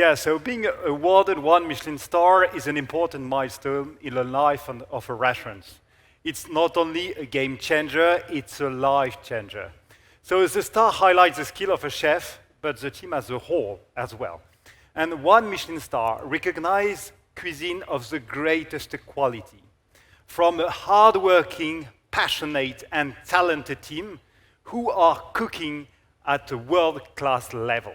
Yeah, so being awarded one Michelin star is an important milestone in the life of a restaurant. It's not only a game changer, it's a life changer. So the star highlights the skill of a chef, but the team as a whole as well. And one Michelin star recognizes cuisine of the greatest quality from a hardworking, passionate, and talented team who are cooking at a world-class level.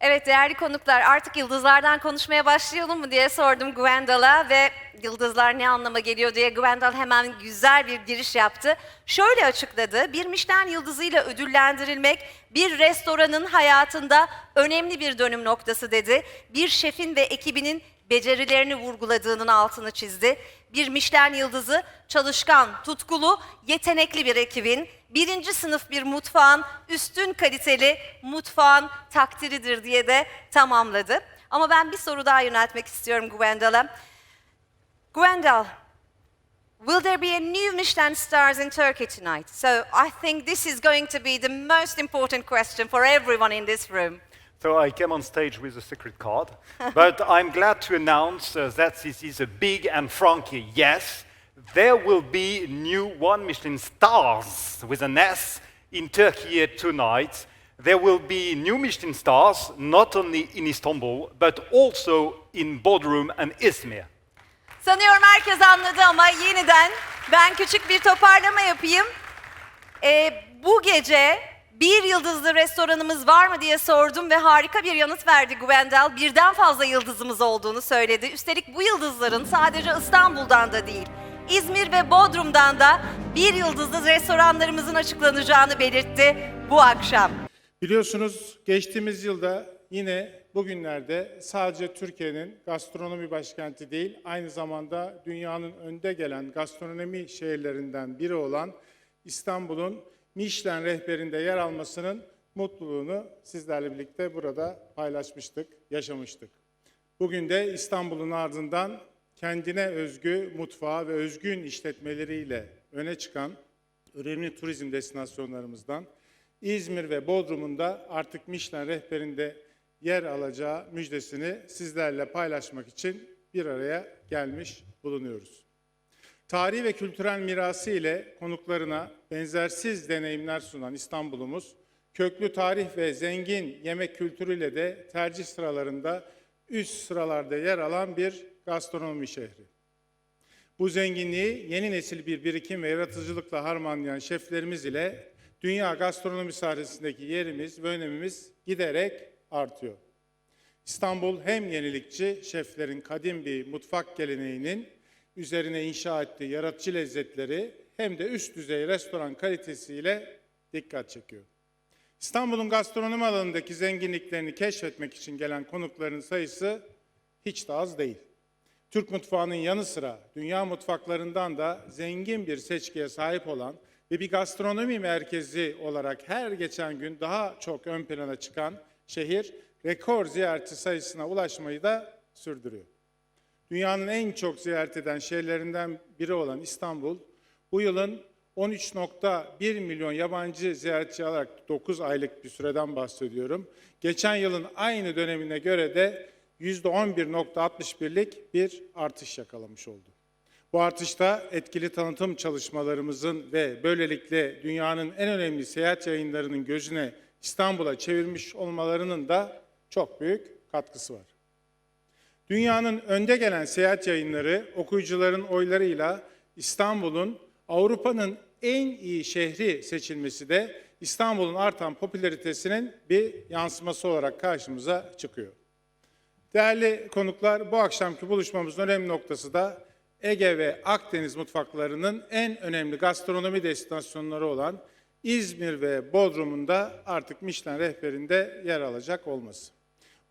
Evet değerli konuklar artık yıldızlardan konuşmaya başlayalım mı diye sordum Gwendal'a ve yıldızlar ne anlama geliyor diye Gwendal hemen güzel bir giriş yaptı. Şöyle açıkladı, bir Michelin yıldızıyla ödüllendirilmek bir restoranın hayatında önemli bir dönüm noktası dedi. Bir şefin ve ekibinin becerilerini vurguladığının altını çizdi. Bir Michelin yıldızı çalışkan, tutkulu, yetenekli bir ekibin, birinci sınıf bir mutfağın üstün kaliteli mutfağın takdiridir diye de tamamladı. Ama ben bir soru daha yöneltmek istiyorum Gwendal'a. Gwendal, will there be a new Michelin stars in Turkey tonight? So I think this is going to be the most important question for everyone in this room. So I came on stage with a secret card, but I'm glad to announce uh, that this is a big and frankie yes. There will be new one Michelin stars with an S in Turkey tonight. There will be new Michelin stars not only in Istanbul but also in Bodrum and Izmir. Sanıyorum herkes anladı ama yeniden ben küçük bir toparlama yapayım. Ee, bu gece bir yıldızlı restoranımız var mı diye sordum ve harika bir yanıt verdi Gwendal. Birden fazla yıldızımız olduğunu söyledi. Üstelik bu yıldızların sadece İstanbul'dan da değil, İzmir ve Bodrum'dan da bir yıldızlı restoranlarımızın açıklanacağını belirtti bu akşam. Biliyorsunuz geçtiğimiz yılda yine bugünlerde sadece Türkiye'nin gastronomi başkenti değil, aynı zamanda dünyanın önde gelen gastronomi şehirlerinden biri olan İstanbul'un Michelin rehberinde yer almasının mutluluğunu sizlerle birlikte burada paylaşmıştık, yaşamıştık. Bugün de İstanbul'un ardından kendine özgü mutfağı ve özgün işletmeleriyle öne çıkan önemli turizm destinasyonlarımızdan İzmir ve Bodrum'un da artık Michelin rehberinde yer alacağı müjdesini sizlerle paylaşmak için bir araya gelmiş bulunuyoruz. Tarihi ve kültürel mirası ile konuklarına benzersiz deneyimler sunan İstanbul'umuz, köklü tarih ve zengin yemek kültürüyle de tercih sıralarında üst sıralarda yer alan bir gastronomi şehri. Bu zenginliği yeni nesil bir birikim ve yaratıcılıkla harmanlayan şeflerimiz ile dünya gastronomi sahnesindeki yerimiz ve önemimiz giderek artıyor. İstanbul hem yenilikçi şeflerin kadim bir mutfak geleneğinin üzerine inşa ettiği yaratıcı lezzetleri hem de üst düzey restoran kalitesiyle dikkat çekiyor. İstanbul'un gastronomi alanındaki zenginliklerini keşfetmek için gelen konukların sayısı hiç de az değil. Türk mutfağının yanı sıra dünya mutfaklarından da zengin bir seçkiye sahip olan ve bir gastronomi merkezi olarak her geçen gün daha çok ön plana çıkan şehir rekor ziyaretçi sayısına ulaşmayı da sürdürüyor. Dünyanın en çok ziyaret eden şehirlerinden biri olan İstanbul, bu yılın 13.1 milyon yabancı ziyaretçi alarak 9 aylık bir süreden bahsediyorum. Geçen yılın aynı dönemine göre de %11.61'lik bir artış yakalamış oldu. Bu artışta etkili tanıtım çalışmalarımızın ve böylelikle dünyanın en önemli seyahat yayınlarının gözüne İstanbul'a çevirmiş olmalarının da çok büyük katkısı var. Dünyanın önde gelen seyahat yayınları okuyucuların oylarıyla İstanbul'un Avrupa'nın en iyi şehri seçilmesi de İstanbul'un artan popülaritesinin bir yansıması olarak karşımıza çıkıyor. Değerli konuklar, bu akşamki buluşmamızın önemli noktası da Ege ve Akdeniz mutfaklarının en önemli gastronomi destinasyonları olan İzmir ve Bodrum'un da artık Michelin rehberinde yer alacak olması.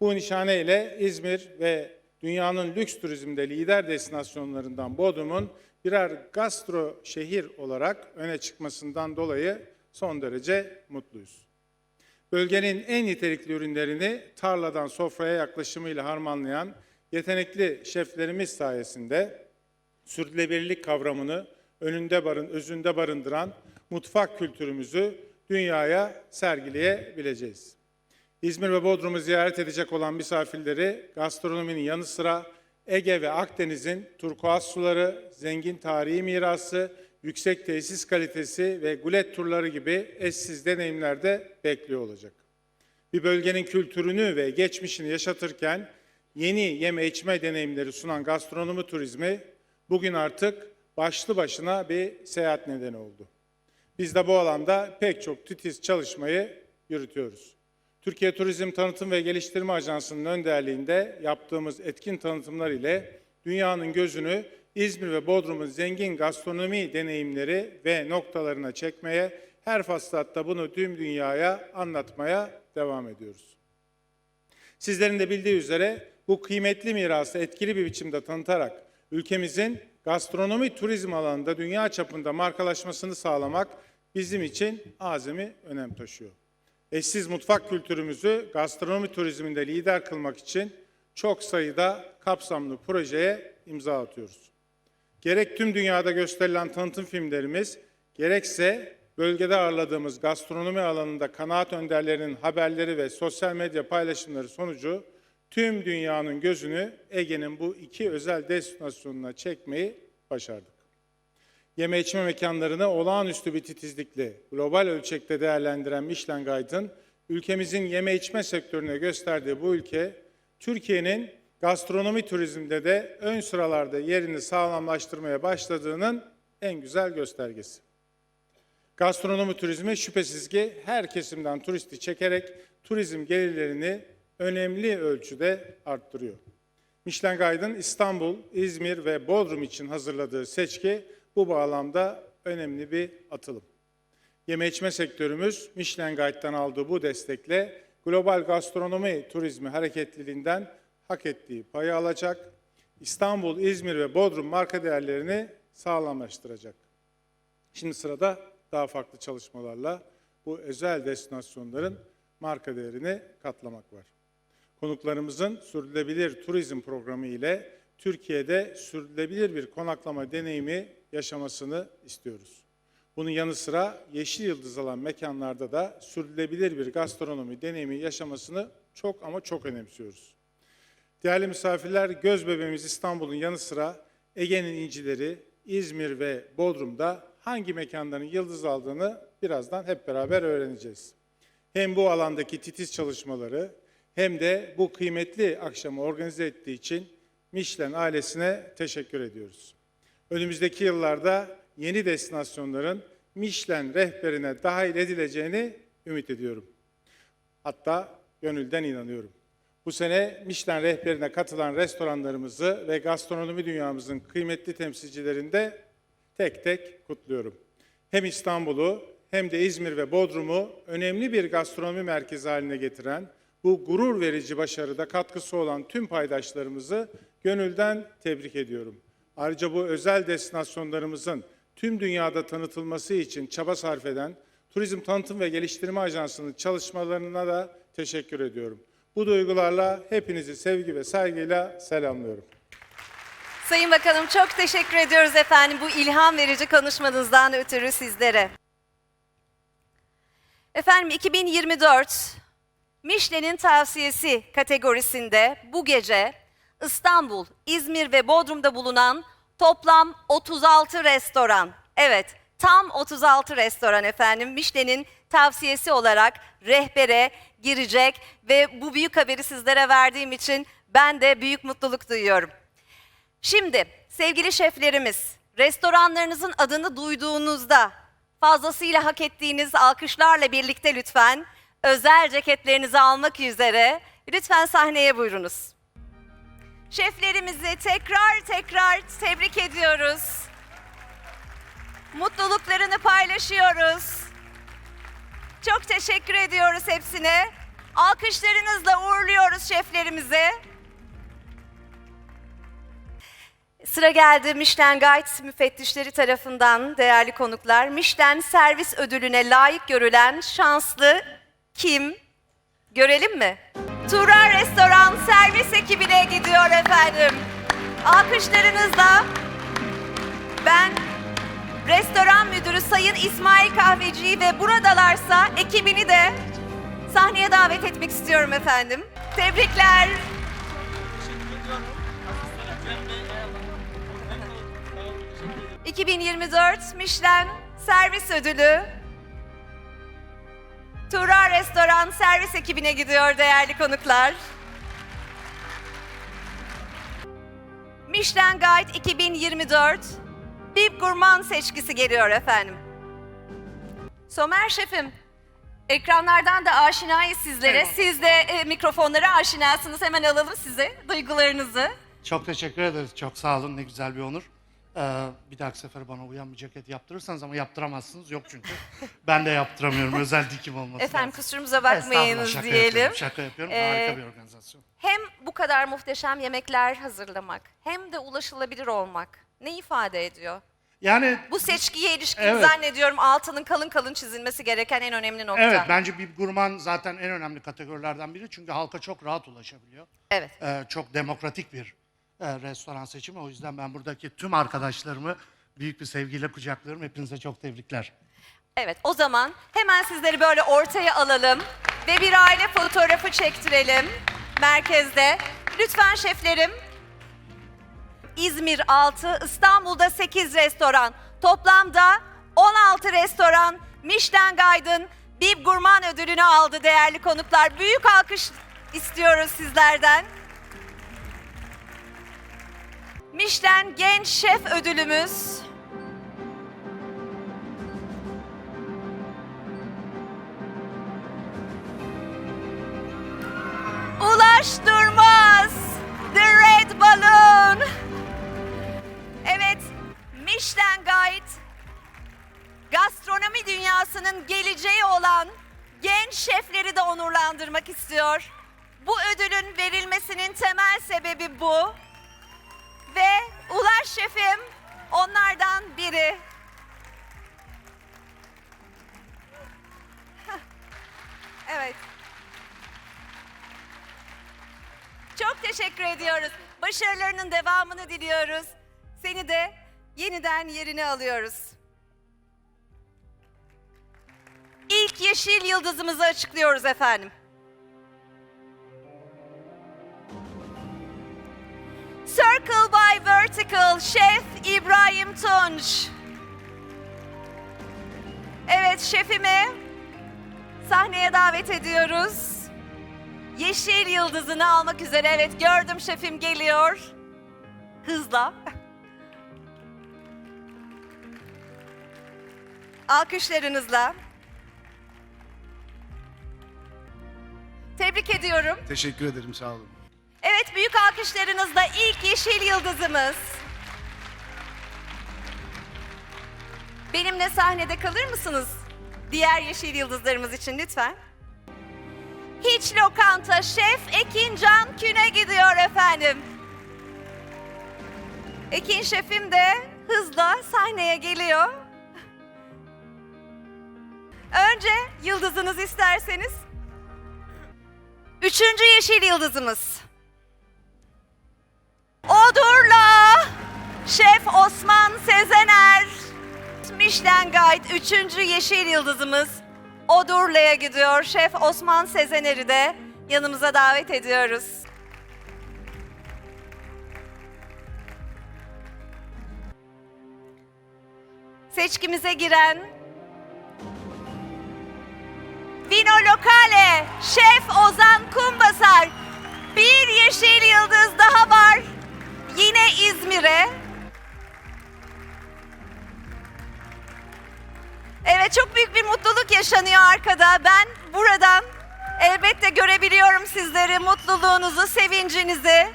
Bu nişaneyle İzmir ve dünyanın lüks turizmde lider destinasyonlarından Bodrum'un birer gastro şehir olarak öne çıkmasından dolayı son derece mutluyuz. Bölgenin en nitelikli ürünlerini tarladan sofraya yaklaşımıyla harmanlayan yetenekli şeflerimiz sayesinde sürdürülebilirlik kavramını önünde barın, özünde barındıran mutfak kültürümüzü dünyaya sergileyebileceğiz. İzmir ve Bodrum'u ziyaret edecek olan misafirleri gastronominin yanı sıra Ege ve Akdeniz'in turkuaz suları, zengin tarihi mirası, yüksek tesis kalitesi ve gulet turları gibi eşsiz deneyimlerde bekliyor olacak. Bir bölgenin kültürünü ve geçmişini yaşatırken yeni yeme içme deneyimleri sunan gastronomi turizmi bugün artık başlı başına bir seyahat nedeni oldu. Biz de bu alanda pek çok titiz çalışmayı yürütüyoruz. Türkiye Turizm Tanıtım ve Geliştirme Ajansı'nın önderliğinde yaptığımız etkin tanıtımlar ile dünyanın gözünü İzmir ve Bodrum'un zengin gastronomi deneyimleri ve noktalarına çekmeye, her fırsatta bunu tüm dünyaya anlatmaya devam ediyoruz. Sizlerin de bildiği üzere bu kıymetli mirası etkili bir biçimde tanıtarak ülkemizin gastronomi turizm alanında dünya çapında markalaşmasını sağlamak bizim için azami önem taşıyor. Eşsiz mutfak kültürümüzü gastronomi turizminde lider kılmak için çok sayıda kapsamlı projeye imza atıyoruz. Gerek tüm dünyada gösterilen tanıtım filmlerimiz, gerekse bölgede ağırladığımız gastronomi alanında kanaat önderlerinin haberleri ve sosyal medya paylaşımları sonucu tüm dünyanın gözünü Ege'nin bu iki özel destinasyonuna çekmeyi başardık. Yeme içme mekanlarını olağanüstü bir titizlikle global ölçekte değerlendiren Michelin Guide'ın ülkemizin yeme içme sektörüne gösterdiği bu ülke, Türkiye'nin gastronomi turizmde de ön sıralarda yerini sağlamlaştırmaya başladığının en güzel göstergesi. Gastronomi turizmi şüphesiz ki her kesimden turisti çekerek turizm gelirlerini önemli ölçüde arttırıyor. Michelin Guide'ın İstanbul, İzmir ve Bodrum için hazırladığı seçki bu bağlamda önemli bir atılım. Yeme içme sektörümüz Michelin Guide'dan aldığı bu destekle global gastronomi turizmi hareketliliğinden hak ettiği payı alacak. İstanbul, İzmir ve Bodrum marka değerlerini sağlamlaştıracak. Şimdi sırada daha farklı çalışmalarla bu özel destinasyonların marka değerini katlamak var. Konuklarımızın sürdürülebilir turizm programı ile Türkiye'de sürdürülebilir bir konaklama deneyimi yaşamasını istiyoruz. Bunun yanı sıra yeşil yıldız alan mekanlarda da sürdürülebilir bir gastronomi deneyimi yaşamasını çok ama çok önemsiyoruz. Değerli misafirler, göz bebeğimiz İstanbul'un yanı sıra Ege'nin incileri, İzmir ve Bodrum'da hangi mekanların yıldız aldığını birazdan hep beraber öğreneceğiz. Hem bu alandaki titiz çalışmaları hem de bu kıymetli akşamı organize ettiği için Michelin ailesine teşekkür ediyoruz. Önümüzdeki yıllarda yeni destinasyonların Michelin rehberine dahil edileceğini ümit ediyorum. Hatta gönülden inanıyorum. Bu sene Michelin rehberine katılan restoranlarımızı ve gastronomi dünyamızın kıymetli temsilcilerini de tek tek kutluyorum. Hem İstanbul'u hem de İzmir ve Bodrum'u önemli bir gastronomi merkezi haline getiren bu gurur verici başarıda katkısı olan tüm paydaşlarımızı gönülden tebrik ediyorum. Ayrıca bu özel destinasyonlarımızın tüm dünyada tanıtılması için çaba sarf eden Turizm Tanıtım ve Geliştirme Ajansı'nın çalışmalarına da teşekkür ediyorum. Bu duygularla hepinizi sevgi ve saygıyla selamlıyorum. Sayın Bakanım çok teşekkür ediyoruz efendim bu ilham verici konuşmanızdan ötürü sizlere. Efendim 2024 Michelin'in tavsiyesi kategorisinde bu gece İstanbul, İzmir ve Bodrum'da bulunan toplam 36 restoran, evet tam 36 restoran efendim Michelin'in tavsiyesi olarak rehbere girecek ve bu büyük haberi sizlere verdiğim için ben de büyük mutluluk duyuyorum. Şimdi sevgili şeflerimiz, restoranlarınızın adını duyduğunuzda fazlasıyla hak ettiğiniz alkışlarla birlikte lütfen özel ceketlerinizi almak üzere lütfen sahneye buyurunuz. Şeflerimizi tekrar tekrar tebrik ediyoruz. Mutluluklarını paylaşıyoruz. Çok teşekkür ediyoruz hepsine. Alkışlarınızla uğurluyoruz şeflerimizi. Sıra geldi Michelin Guide müfettişleri tarafından değerli konuklar. Michelin servis ödülüne layık görülen şanslı kim? Görelim mi? Tura Restoran servis ekibine gidiyor efendim. Alkışlarınızla ben restoran müdürü Sayın İsmail Kahveci'yi ve buradalarsa ekibini de sahneye davet etmek istiyorum efendim. Tebrikler. 2024 Michelin Servis Ödülü Tura Restoran servis ekibine gidiyor değerli konuklar. Michelin Guide 2024 Bib Gurman seçkisi geliyor efendim. Somer Şefim, ekranlardan da aşinayız sizlere. Eyvallah. Siz de e, mikrofonlara aşinasınız. Hemen alalım size duygularınızı. Çok teşekkür ederiz. Çok sağ olun. Ne güzel bir onur. Ee, bir dahaki sefer bana uyan bir ceket yaptırırsanız ama yaptıramazsınız. Yok çünkü. ben de yaptıramıyorum. Özel dikim olması Efendim lazım. kusurumuza Estağfurullah, bakmayınız şaka diyelim. Yapıyorum, şaka yapıyorum. Ee, Harika bir organizasyon. Hem bu kadar muhteşem yemekler hazırlamak hem de ulaşılabilir olmak ne ifade ediyor? Yani Bu seçkiye ilişkin Evet. zannediyorum altının kalın kalın çizilmesi gereken en önemli nokta. evet bence bir gurman zaten en önemli kategorilerden biri. Çünkü halka çok rahat ulaşabiliyor. Evet. Ee, çok demokratik bir e, restoran seçimi. O yüzden ben buradaki tüm arkadaşlarımı büyük bir sevgiyle kucaklıyorum. Hepinize çok tebrikler. Evet o zaman hemen sizleri böyle ortaya alalım ve bir aile fotoğrafı çektirelim merkezde. Lütfen şeflerim. İzmir 6, İstanbul'da 8 restoran. Toplamda 16 restoran Michelin Guide'ın Bib Gurman ödülünü aldı değerli konuklar. Büyük alkış istiyoruz sizlerden. Michelin Genç Şef ödülümüz Ulaş Durmaz, The Red Balloon. Evet, Michelin Guide, gastronomi dünyasının geleceği olan genç şefleri de onurlandırmak istiyor. Bu ödülün verilmesinin temel sebebi bu. Ve Ulaş Şefim onlardan biri. Evet. Çok teşekkür ediyoruz. Başarılarının devamını diliyoruz. Seni de yeniden yerine alıyoruz. İlk yeşil yıldızımızı açıklıyoruz efendim. Circle by Vertical Şef İbrahim Tunç. Evet şefimi sahneye davet ediyoruz. Yeşil yıldızını almak üzere. Evet gördüm şefim geliyor. Hızla. Alkışlarınızla. Tebrik ediyorum. Teşekkür ederim sağ olun. Evet büyük alkışlarınızla ilk yeşil yıldızımız. Benimle sahnede kalır mısınız? Diğer yeşil yıldızlarımız için lütfen. Hiç lokanta şef Ekin Can Küne gidiyor efendim. Ekin şefim de hızla sahneye geliyor. Önce yıldızınızı isterseniz. Üçüncü yeşil yıldızımız. Osman Sezener. Michelin Guide 3. Yeşil Yıldızımız Odurla'ya gidiyor. Şef Osman Sezener'i de yanımıza davet ediyoruz. Seçkimize giren Vino Locale Şef Ozan Kumbasar bir yeşil yıldız daha var. Yine İzmir'e. Evet çok büyük bir mutluluk yaşanıyor arkada. Ben buradan elbette görebiliyorum sizleri, mutluluğunuzu, sevincinizi.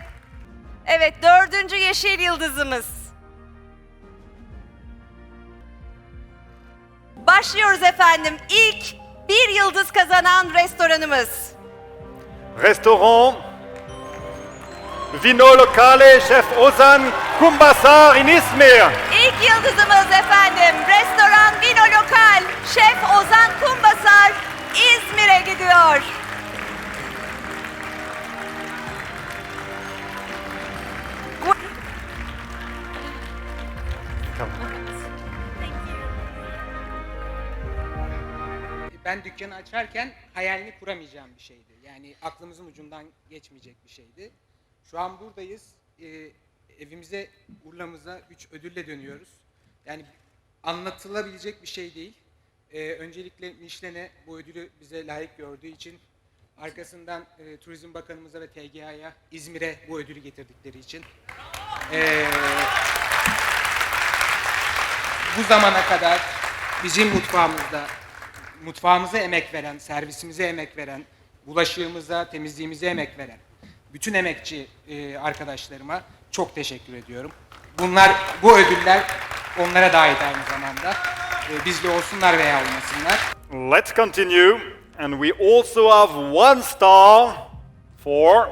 Evet dördüncü yeşil yıldızımız. Başlıyoruz efendim. İlk bir yıldız kazanan restoranımız. Restaurant Vino Locale, Chef Ozan Kumbasar in İzmir. İlk yıldızımız efendim. Restoran Vino Lokal. Şef Ozan Kumbasar İzmir'e gidiyor. Ben dükkanı açarken hayalini kuramayacağım bir şeydi. Yani aklımızın ucundan geçmeyecek bir şeydi. Şu an buradayız. Ee, evimize, Urla'mıza 3 ödülle dönüyoruz. Yani anlatılabilecek bir şey değil. Ee, öncelikle Michelin'e bu ödülü bize layık gördüğü için, arkasından e, Turizm Bakanımıza ve TGA'ya, İzmir'e bu ödülü getirdikleri için. Ee, bu zamana kadar bizim mutfağımızda, mutfağımıza emek veren, servisimize emek veren, bulaşığımıza, temizliğimize emek veren bütün emekçi e, arkadaşlarıma çok teşekkür ediyorum. Bunlar, bu ödüller onlara da ait aynı zamanda. E, bizle olsunlar veya olmasınlar. Let's continue. And we also have one star for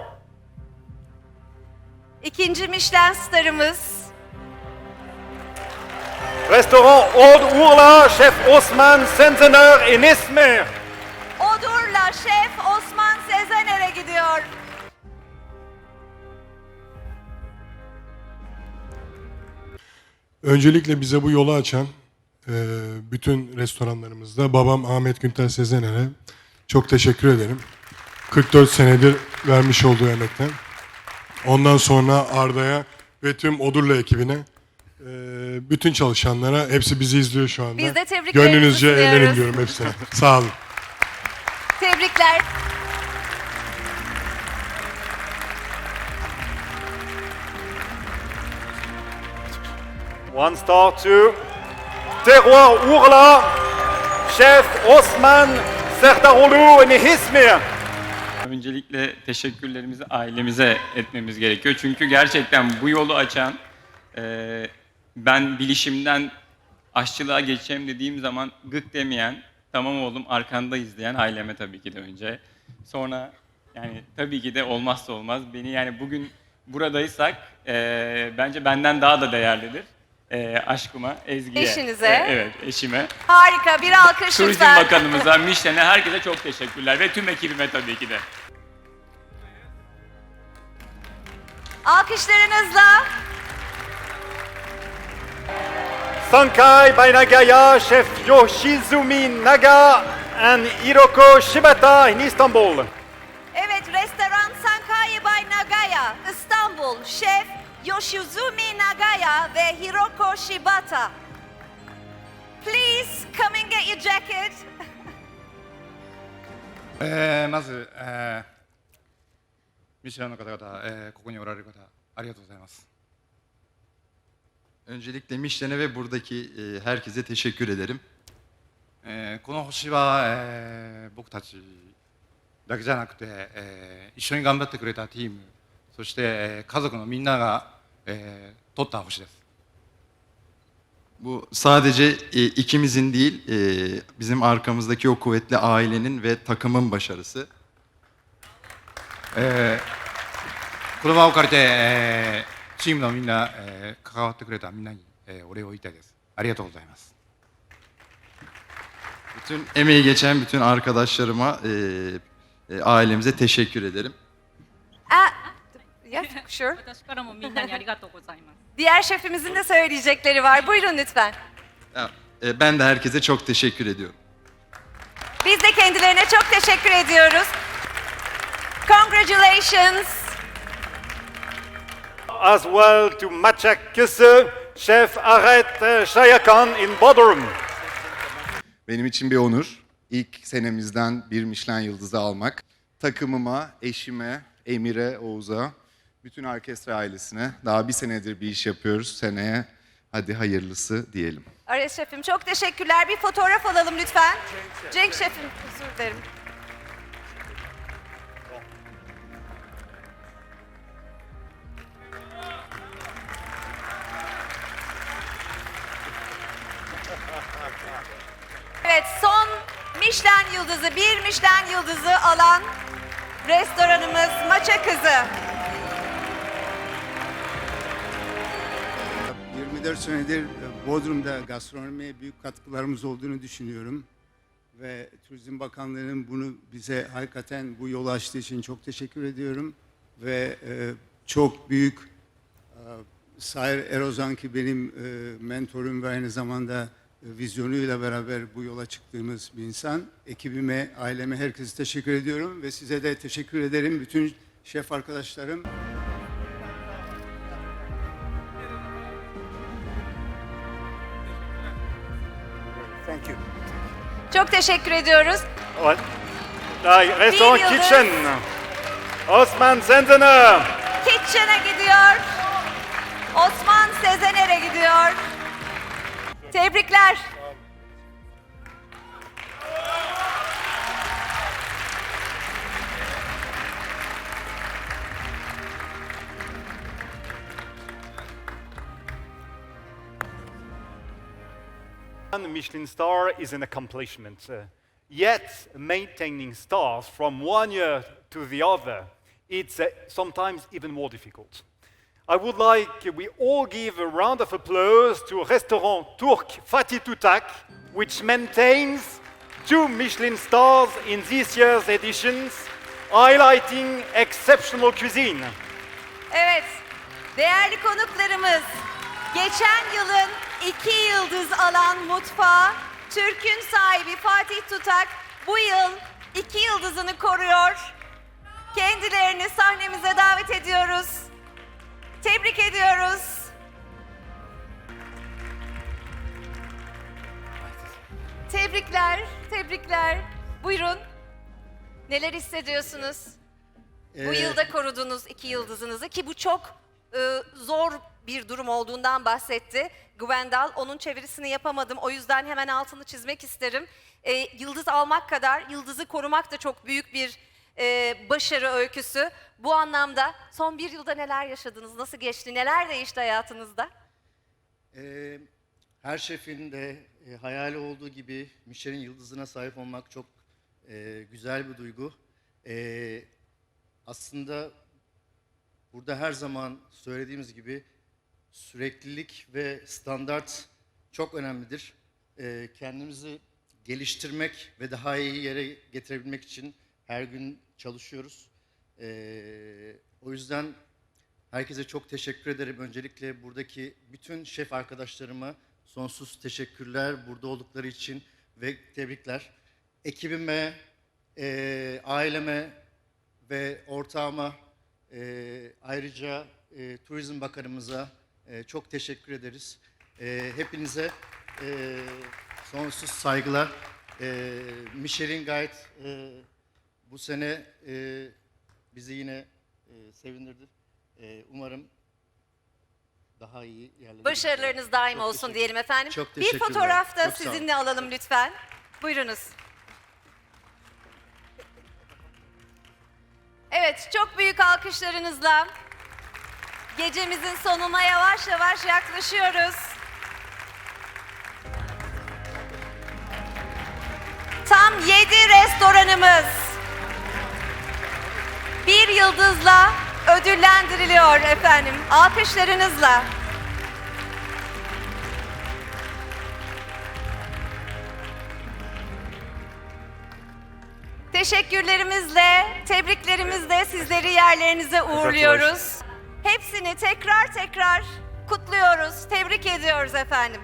İkinci Michelin starımız Restaurant Old Urla, Chef Osman Senzener in İzmir. Odur'la şef Osman Sezener'e gidiyor. Öncelikle bize bu yolu açan e, bütün restoranlarımızda babam Ahmet Günter Sezener'e çok teşekkür ederim. 44 senedir vermiş olduğu emekten. Ondan sonra Arda'ya ve tüm Odurla ekibine, e, bütün çalışanlara, hepsi bizi izliyor şu anda. Biz de tebriklerimizi Gönlünüzce sunuyoruz. eğlenin diyorum hepsine. Sağ olun. Tebrikler. One star to Terroir Urla, Chef Osman Serdaroğlu in İzmir. Öncelikle teşekkürlerimizi ailemize etmemiz gerekiyor. Çünkü gerçekten bu yolu açan, e, ben bilişimden aşçılığa geçeceğim dediğim zaman gık demeyen, tamam oğlum arkandayız diyen aileme tabii ki de önce. Sonra yani tabii ki de olmazsa olmaz. Beni yani bugün buradaysak e, bence benden daha da değerlidir. E, aşkıma, Ezgi'ye. Eşinize. E, evet, eşime. Harika bir alkış Turizm lütfen. Bakanımıza, Michelin'e, herkese çok teşekkürler ve tüm ekibime tabii ki de. Alkışlarınızla Sankai by Nagaya, Chef Yoshizumi Naga and Hiroko Shibata in Istanbul. evet restoran Sankai by Nagaya İstanbul şef Yoshizumi Nagaya ve Hiroko Shibata. Please come and get your jacket. えーまず、えーミシュランの方々、えーここにおられる方、ありがとうございます。Öncelikle Michelin'e ve buradaki e, herkese teşekkür ederim. えーこの星は、えー僕たちだけじゃなくて、えー一緒に頑張ってくれたチーム、そして、えー家族のみんなが、えー取った星です。 Bu sadece e, ikimizin değil, e, bizim arkamızdaki o kuvvetli ailenin ve takımın başarısı. えーこの場を借りて、えーチームのみんな、えー関わってくれたみんなに、えーお礼を言いたいです。ありがとうございます。 Bütün emeği geçen bütün arkadaşlarıma, e, e, ailemize teşekkür ederim. Ah, yeah, sure. 私からもみんなにありがとうございます。 Diğer şefimizin de söyleyecekleri var. Buyurun lütfen. Ya, e, ben de herkese çok teşekkür ediyorum. Biz de kendilerine çok teşekkür ediyoruz. Congratulations. As well to Maçak Kısı, Chef Aret eh, Shayakan in Bodrum. Benim için bir onur. İlk senemizden bir Michelin yıldızı almak. Takımıma, eşime, Emir'e, Oğuz'a, bütün orkestra ailesine daha bir senedir bir iş yapıyoruz. Seneye hadi hayırlısı diyelim. Ares şefim çok teşekkürler. Bir fotoğraf alalım lütfen. Cenk şefim özür dilerim. Evet son Michelin yıldızı, bir Michelin yıldızı alan restoranımız Maça Kızı. 24 senedir Bodrum'da gastronomiye büyük katkılarımız olduğunu düşünüyorum. Ve Turizm Bakanlığı'nın bunu bize hakikaten bu yolu açtığı için çok teşekkür ediyorum. Ve e, çok büyük e, Sair Erozan ki benim e, mentorum ve aynı zamanda vizyonuyla beraber bu yola çıktığımız bir insan. Ekibime, aileme, herkese teşekkür ediyorum ve size de teşekkür ederim. Bütün şef arkadaşlarım. Thank you. Çok teşekkür ediyoruz. Ouais. Ay, Restaurant yıldız. Kitchen. Osman Zendener. Kitchen'a gidiyor. Osman Sezener'e gidiyor. Tebrikler. One Michelin star is an accomplishment. Uh, yet, maintaining stars from one year to the other, it's uh, sometimes even more difficult. I would like we all give a round of applause to Restaurant Turc Fatih Tutak, which maintains two Michelin stars in this year's editions, highlighting exceptional cuisine. Evet, değerli konuklarımız, geçen yılın iki yıldız alan mutfağı, Türk'ün sahibi Fatih Tutak bu yıl iki yıldızını koruyor. Kendilerini sahnemize davet ediyoruz. Tebrik ediyoruz. Tebrikler, tebrikler. Buyurun. Neler hissediyorsunuz? Bu Ee, yılda korudunuz iki yıldızınızı ki bu çok e, zor bir durum olduğundan bahsetti Gwendal. Onun çevirisini yapamadım o yüzden hemen altını çizmek isterim. E, yıldız almak kadar yıldızı korumak da çok büyük bir e, başarı öyküsü. Bu anlamda son bir yılda neler yaşadınız, nasıl geçti, neler değişti hayatınızda? Ee, her şefin de e, hayali olduğu gibi Michelin yıldızına sahip olmak çok e, güzel bir duygu. Ee, aslında burada her zaman söylediğimiz gibi süreklilik ve standart çok önemlidir. Ee, kendimizi geliştirmek ve daha iyi yere getirebilmek için her gün çalışıyoruz. Ee, o yüzden Herkese çok teşekkür ederim. Öncelikle buradaki bütün şef arkadaşlarıma sonsuz teşekkürler burada oldukları için ve tebrikler. Ekibime, eee, aileme ve ortağıma eee, ayrıca eee, Turizm Bakanımıza eee, çok teşekkür ederiz. Eee, hepinize eee, sonsuz saygılar. Eee Michelin Guide eee, bu sene eee, bizi yine eee, sevindirdi. Ee, umarım daha iyi yerlere Başarılarınız daim Çok olsun teşekkür- diyelim efendim. Çok bir teşekkürler. fotoğraf da Çok sağ olun. sizinle alalım lütfen. Buyurunuz. Evet, çok büyük alkışlarınızla gecemizin sonuna yavaş yavaş yaklaşıyoruz. Tam 7 restoranımız bir yıldızla ödüllendiriliyor efendim. Alkışlarınızla. Teşekkürlerimizle, tebriklerimizle sizleri yerlerinize uğurluyoruz. Hepsini tekrar tekrar kutluyoruz, tebrik ediyoruz efendim.